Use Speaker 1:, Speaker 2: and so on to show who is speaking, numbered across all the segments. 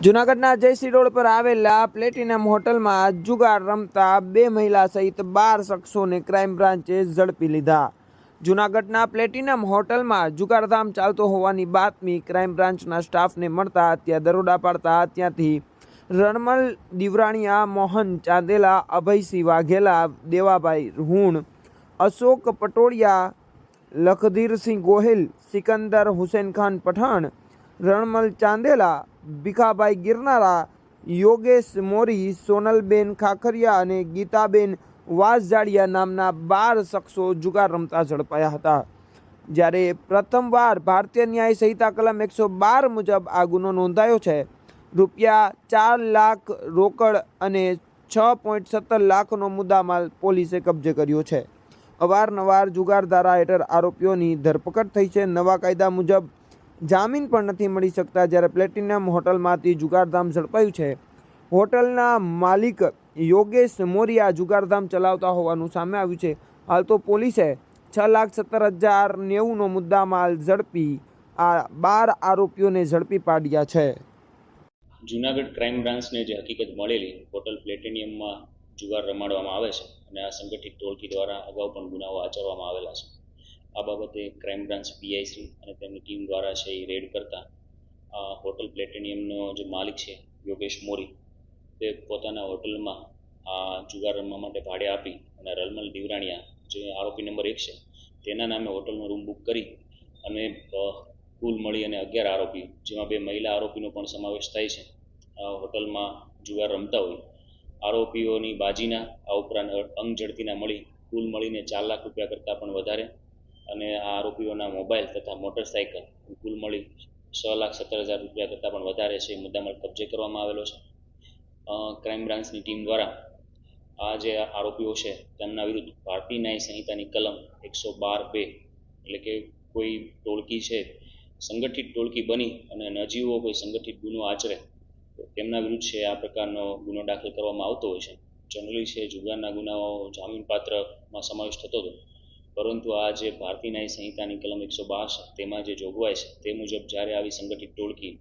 Speaker 1: જૂનાગઢના જયશ્રી રોડ પર આવેલા પ્લેટિનમ હોટલમાં જુગાર રમતા બે મહિલા સહિત બાર શખ્સોને ક્રાઇમ બ્રાન્ચે ઝડપી લીધા. જૂનાગઢના પ્લેટિનમ હોટલમાં જુગારધામ ચાલતો હોવાની બાતમી ક્રાઇમ બ્રાન્ચના સ્ટાફને મળતા ત્યાં દરોડા પાડતા ત્યાંથી રણમલ, દિવરાણીયા, મોહન, ચાંદેલા, અભયસિંહ વાઘેલા, દેવાભાઈ રૂણ, અશોક પટોળિયા, લખધીરસિંહ ગોહિલ, સિકંદર હુસેન ખાન પઠાણ, રણમલ ચાંદેલા ભીખાભાઈ ગિરનારા, યોગેશ મોરી, સોનલબેન ખાખરિયા અને ગીતાબેન વાસજાડિયા નામના બાર શખ્સો જુગાર રમતા ઝડપાયા હતા. જ્યારે પ્રથમવાર ભારતીય ન્યાય સંહિતા કલમ એકસો બાર મુજબ આ ગુનો નોંધાયો છે, રૂપિયા ચાર લાખ રોકડ અને છ પોઈન્ટ સત્તર લાખનો મુદ્દામાલ પોલીસે કબજે કર્યો છે. અવારનવાર જુગાર ધારા હેઠળ આરોપીઓની ધરપકડ થઈ છે. નવા કાયદા મુજબ જામીન પણ નથી મળી શકતા જ્યારે પ્લેટિનમ હોટલમાંથી જુગારધામ ઝડપાયું છે. હોટલના માલિક યોગેશ મોરિયા જુગારધામ ચલાવતા હોવાનું સામે આવ્યું છે. હાલ તો પોલીસે છ લાખ સત્તર હજાર નેવુંનો મુદ્દામાલ ઝડપી, આ બાર આરોપીઓને ઝડપી પાડ્યા છે.
Speaker 2: જુનાગઢ ક્રાઇમ બ્રાન્ચને જે હકીકત મળેલી, હોટલ પ્લેટિનિયમમાં જુગાર રમાડવામાં આવે છે અને આ સંગઠિત ટોળકી દ્વારા અગાઉ પણ ગુનાઓ આચરવામાં આવેલા છે. આ બાબતે ક્રાઇમ બ્રાન્ચ પીઆઈસી અને તેમની ટીમ દ્વારા છે એ રેડ કરતા. હોટલ પ્લેટિનિયમનો જે માલિક છે, યોગેશ મોરી, તે પોતાના હોટલમાં આ જુગાર રમવા માટે ભાડે આપી અને રલમલ દીવરાણીયા, જે આરોપી નંબર એક છે, તેના નામે હોટલનો રૂમ બુક કરી અને કુલ મળી અને અગિયાર આરોપી, જેમાં બે મહિલા આરોપીનો પણ સમાવેશ થાય છે. હોટલમાં જુગાર રમતા હોય. આરોપીઓની બાજીના આ ઉપરાંત અંગ ઝડપીના મળી, કુલ મળીને ચાર લાખ રૂપિયા કરતાં પણ વધારે અને આ આરોપીઓના મોબાઈલ તથા મોટરસાઇકલ કુલ મળી છ લાખ સત્તર હજાર રૂપિયા કરતાં પણ વધારે છે. એ મુદ્દામાલ કબજે કરવામાં આવેલો છે. ક્રાઇમ બ્રાન્ચની ટીમ દ્વારા આ જે આરોપીઓ છે, તેમના વિરુદ્ધ ભારતીય ન્યાય સંહિતાની કલમ એકસો બાર બે એટલે કે કોઈ ટોળકી છે, સંગઠિત ટોળકી બની અને નજીવો કોઈ સંગઠિત ગુનો આચરે, તો તેમના વિરુદ્ધ છે, આ પ્રકારનો ગુનો દાખલ કરવામાં આવતો હોય છે. જનરલી છે, જુગારના ગુનાઓ જામીનપાત્રમાં સમાવેશ થતો હતો. પરંતુ આ જે ભારતીય ન્યાય સંહિતાની કલમ એકસો બાર તેમાં જે જોગવાઈ છે, તે મુજબ જ્યારે આવી સંગઠિત ટોળકી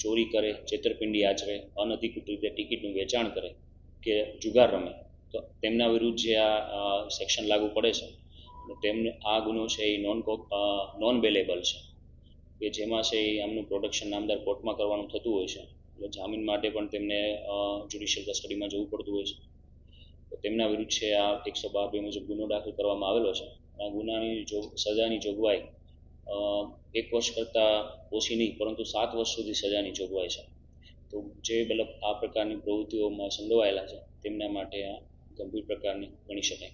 Speaker 2: ચોરી કરે, છેતરપિંડી આચરે, અનધિકૃત રીતે ટિકિટનું વેચાણ કરે કે જુગાર રમે, તો તેમના વિરુદ્ધ જે આ સેક્શન લાગુ પડે છે તેમને આ ગુનો છે એ નોન નોન બેલેબલ છે. કે જેમાં છે એ આમનું પ્રોડક્શન નામદાર કોર્ટમાં કરવાનું થતું હોય છે, એટલે જામીન માટે પણ તેમને જ્યુડિશિયલ કસ્ટડીમાં જવું પડતું હોય છે. તેમના વિરુદ્ધ છે આ એકસો બાર બે મુજબ ગુનો દાખલ કરવામાં આવેલો છે. ગુનાની જો, સજાની જોગવાઈ એક વર્ષ કરતાં ઓછી નહીં, પરંતુ સાત વર્ષ સુધી સજાની જોગવાઈ છે. તો જે મતલબ આ પ્રકારની પ્રવૃત્તિઓમાં સંડોવાયેલા છે, તેમના માટે આ ગંભીર પ્રકારની ગણી શકાય.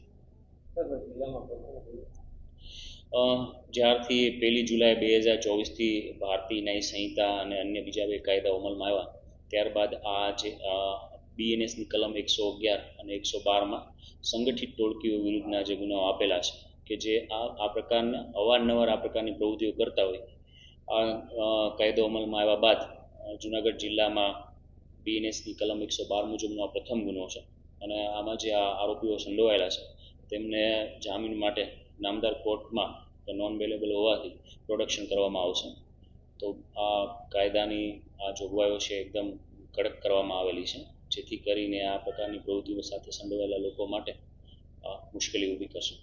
Speaker 2: જ્યારથી પહેલી જુલાઈ બે હજાર ચોવીસથી ભારતીય ન્યાય સંહિતા અને અન્ય બીજા બે કાયદા અમલમાં આવ્યા, ત્યારબાદ આ જે બીએનએસની કલમ એકસો અગિયાર અને એકસો બારમાં સંગઠિત ટોળકીઓ વિરુદ્ધના જે ગુનાઓ આપેલા છે કે જે આ આ પ્રકારના અવારનવાર આ પ્રકારની પ્રવૃત્તિઓ કરતા હોય. આ કાયદો અમલમાં આવ્યા બાદ જુનાગઢ જિલ્લામાં બીએનએસની કલમ એકસો બાર મુજબનો આ પ્રથમ ગુનો છે. અને આમાં જે આ આરોપીઓ સંડોવાયેલા છે, તેમને જામીન માટે નામદાર કોર્ટમાં નોન અવેલેબલ હોવાથી પ્રોડક્શન કરવામાં આવશે. તો આ કાયદાની આ જોગવાઈઓ છે એકદમ કડક કરવામાં આવેલી છે. જેથી કરીને આ પ્રકારની પ્રવૃત્તિઓ સાથે સંડોવાયેલા લોકો માટે મુશ્કેલી ઊભી કરશે